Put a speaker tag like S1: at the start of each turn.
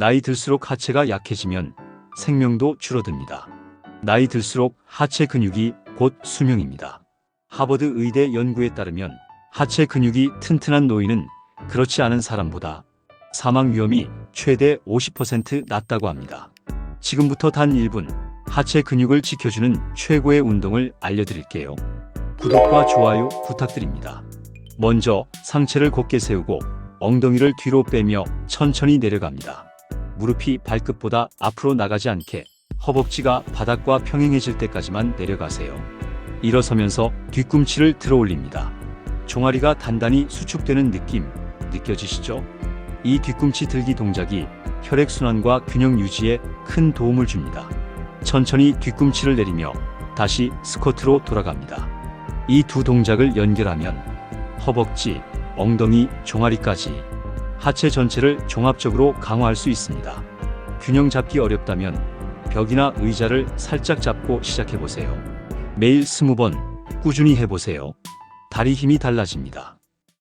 S1: 나이 들수록 하체가 약해지면 생명도 줄어듭니다. 나이 들수록 하체 근육이 곧 수명입니다. 하버드 의대 연구에 따르면 하체 근육이 튼튼한 노인은 그렇지 않은 사람보다 사망 위험이 최대 50% 낮다고 합니다. 지금부터 단 1분 하체 근육을 지켜주는 최고의 운동을 알려드릴게요. 구독과 좋아요 부탁드립니다. 먼저 상체를 곧게 세우고 엉덩이를 뒤로 빼며 천천히 내려갑니다. 무릎이 발끝보다 앞으로 나가지 않게 허벅지가 바닥과 평행해질 때까지만 내려가세요. 일어서면서 뒤꿈치를 들어 올립니다. 종아리가 단단히 수축되는 느낌 느껴지시죠? 이 뒤꿈치 들기 동작이 혈액순환과 균형 유지에 큰 도움을 줍니다. 천천히 뒤꿈치를 내리며 다시 스쿼트로 돌아갑니다. 이 두 동작을 연결하면 허벅지, 엉덩이, 종아리까지 하체 전체를 종합적으로 강화할 수 있습니다. 균형 잡기 어렵다면 벽이나 의자를 살짝 잡고 시작해 보세요. 매일 20번 꾸준히 해보세요. 다리 힘이 달라집니다.